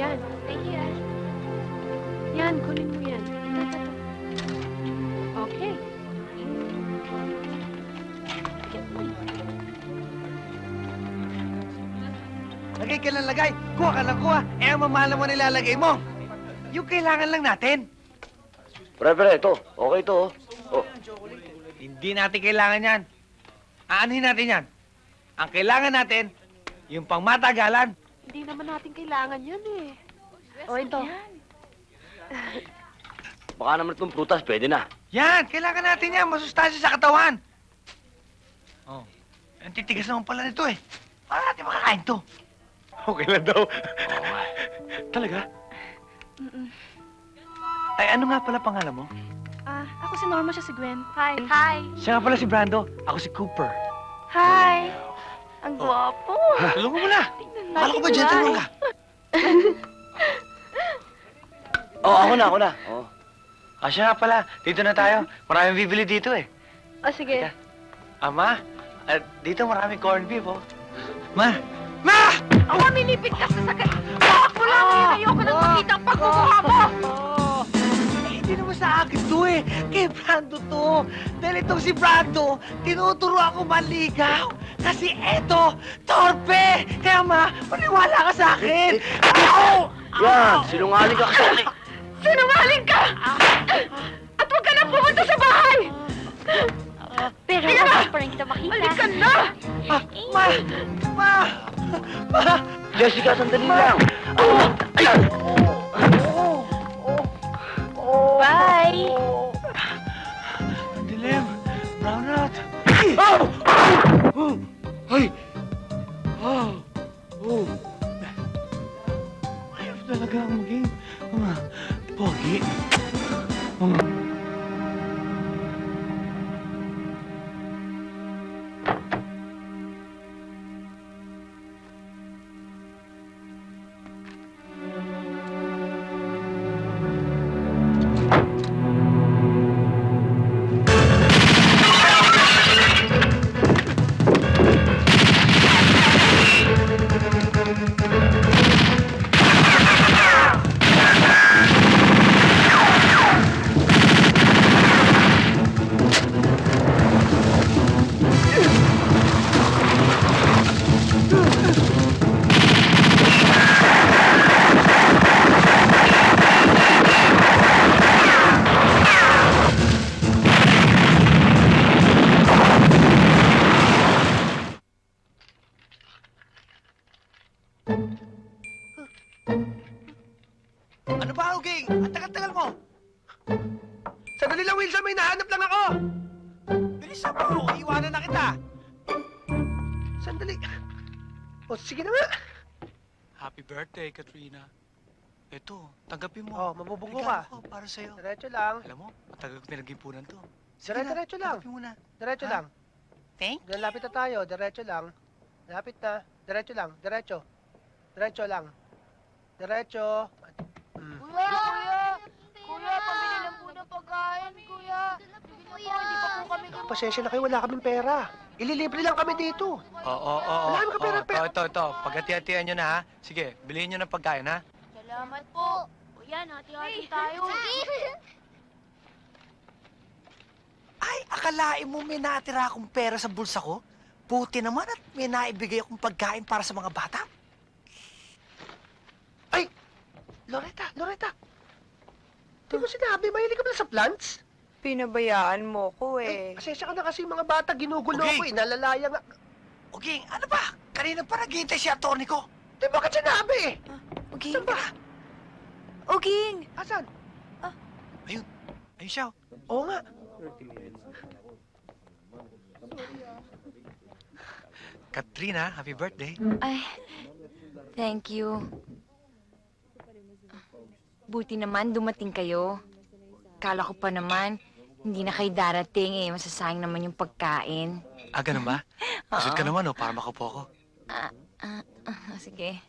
yan. Thank you, Ash. Yan, kunin mo yan. Ito, ito, ito. Okay. Lagay ka lang lagay. Kuha ka lang kuha. Eh, ang mamahal mo nilalagay mo. Yung kailangan lang natin. Pre, pre, ito. Okay to. Oh. Hindi natin kailangan yan. Aanhin natin yan. Ang kailangan natin, yung pangmatagalan. Hindi naman natin kailangan yan eh. O, ito. Baka naman itong prutas, pwede na. Yan, kailangan natin yan. Masustansya sa katawan. Oh. Ang titigas naman pala nito eh. Paano natin makakain to? Okay lang daw. Oo nga. Talaga? Mm-mm. Ay, ano nga pala pangalan mo? Ah, ako si Norma, siya si Gwen. Hi. Hi. Siya nga pala si Brando. Ako si Cooper. Hi. Ang gwapo. Tulungan mo na. Akala ko ba gentleman ka? Oh, ako na, ako na. Oh. Ah, siya nga pala. Dito na tayo. Maraming bibili dito eh. O, sige. Teka. Ama, at dito maraming corned beef, oh. Ma! Ma! Ako, nilipit ka sa sakit. Bakit mo lang eh. Ayoko nang makita ang pagmumukha mo. Oh! Eh, hindi naman sa akin to eh. Kay Brando to. Dahil itong si Brando, tinuturo ako manligaw. Kasi eto, torpe! Kaya ma, maniwala ka sa akin! Ow! Yan, sinungaling ka kasi. Sinungaling ka! At huwag ka na pumunta sa bahay! Pero na! huwag pa rin kita makita. Halika na! Ah, ma! Ma! Ma! Jessica, sandali lang. Oh, ay! Oh! Oh! Oh! Bye. Dilim. Brown out. Oh! Oh! Ay! Oh! Oh! Mahirap talaga ang maging uh, pogi. Okay. Ano ba, Uging? Ang tagal-tagal mo. Sandali lang, Wilson. May nahanap lang ako. Bilisan mo. Iwanan na kita. Sandali. O, sige na nga. Happy birthday, Katrina. Ito, tanggapin mo. Oh, mabubunggo ka. Regalo ko para sa'yo. Diretso lang. Alam mo, matagal ko pinag-ipunan to. Dire-diretso lang. Tanggapin mo na. Diretso Ha? lang. Thank Diyan, lapit na tayo. Diretso lang. Lapit na. Diretso lang. Diretso. Diretso lang. Diretso. Kuya! Kuya! Kuya, pambili lang po ng pagkain, kuya. Po, hindi pa po kami Pasensya na kayo, wala kaming pera. Ililibre lang kami dito. Oo, oo, oo. Wala naman ka pera, pera. Ito, ito, ito. Paghati-hatian nyo na, ha? Sige, bilhin nyo ng pagkain, ha? Salamat po. Kuya, hati-hati tayo. Ay, akalain mo may natira akong pera sa bulsa ko? Buti naman at may naibigay akong pagkain para sa mga bata. Ay! Loretta, mo sinabi, mahilig ka pala sa plants? Pinabayaan mo ko Eh, eh. pasensya ka na kasi yung mga bata, ginugulo Okay. ko eh, nalalaya nga. Uging, ano ba? Kanina pa naghihintay si attorney ko. Di ba ka sinabi eh? Uging. Saan ba? Uging! Asan? Ayun siya. oh. Oo nga. Katrina, happy birthday. Ay, thank you. Buti naman dumating kayo. Kala ko pa naman, hindi na kayo darating eh. Masasayang naman yung pagkain. Ah, ganun ba? Kusot ka naman, oh, para makapo ako. Ah, ah, ah, sige.